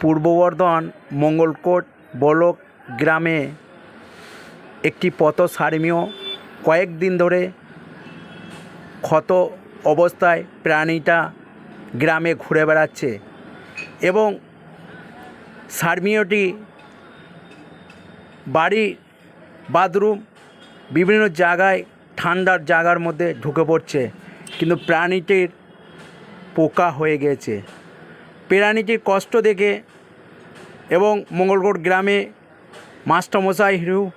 পূর্ব বর্ধমান মঙ্গলকোট বলক গ্রামে একটি পথ সারমীয় কয়েকদিন ধরে ক্ষত অবস্থায় প্রাণীটা গ্রামে ঘুরে বেড়াচ্ছে এবং সারমীয়টি বাড়ি, বাথরুম, বিভিন্ন জায়গায় ঠান্ডার জায়গার মধ্যে ঢুকে পড়ছে। কিন্তু প্রাণীটির পোকা হয়ে গেছে প্রাণীটির কষ্ট দেখে এবং মঙ্গলকোট গ্রামে মাস্টারমশাই হিরু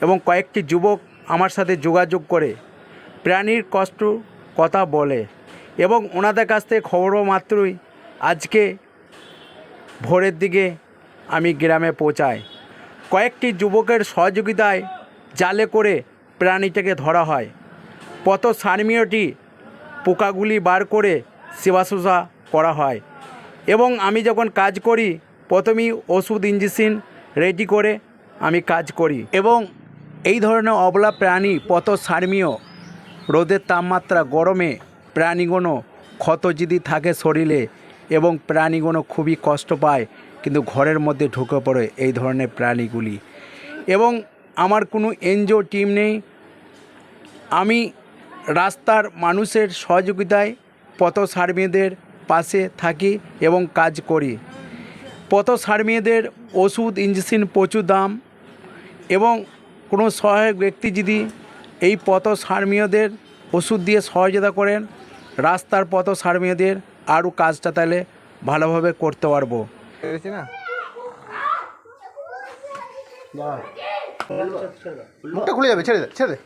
এবং কয়েকটি যুবক আমার সাথে যোগাযোগ করে প্রাণীর কষ্ট কথা বলে এবং ওনাদের কাছ থেকে খবর মাত্রই আজকে ভোরের দিকে আমি গ্রামে পৌঁছাই। কয়েকটি যুবকের সহযোগিতায় জালে করে প্রাণীটাকে ধরা হয়। পথ সারমীয়টি পোকাগুলি বার করে সেবাশুষা করা হয়। এবং আমি যখন কাজ করি, প্রথমেই ওষুধ ইঞ্জেকশন রেডি করে আমি কাজ করি। এবং এই ধরনের অবলা প্রাণী পথ সারমীয় রোদের তাপমাত্রা গরমে প্রাণীগুলো ক্ষত যদি থাকে শরীরে এবং প্রাণীগুলো খুবই কষ্ট পায়, কিন্তু ঘরের মধ্যে ঢুকে পড়ে এই ধরনের প্রাণীগুলি। এবং আমার কোনো এনজিও টিম নেই। আমি রাস্তার মানুষের সহযোগিতায় পথ সার্মীদের পাশে থাকি এবং কাজ করি। পথ সার্মীদের ওষুধ, ইঞ্জেকশন প্রচুর দাম এবং কোনো সহায়ক ব্যক্তি যদি এই পথ সার্মীয়দের ওষুধ দিয়ে সহযোগিতা করেন, রাস্তার পথ সার্মীয়দের আরও কাজটা তাহলে ভালোভাবে করতে পারব। খুলে যাবে, ছেড়ে দে ছেড়ে দে।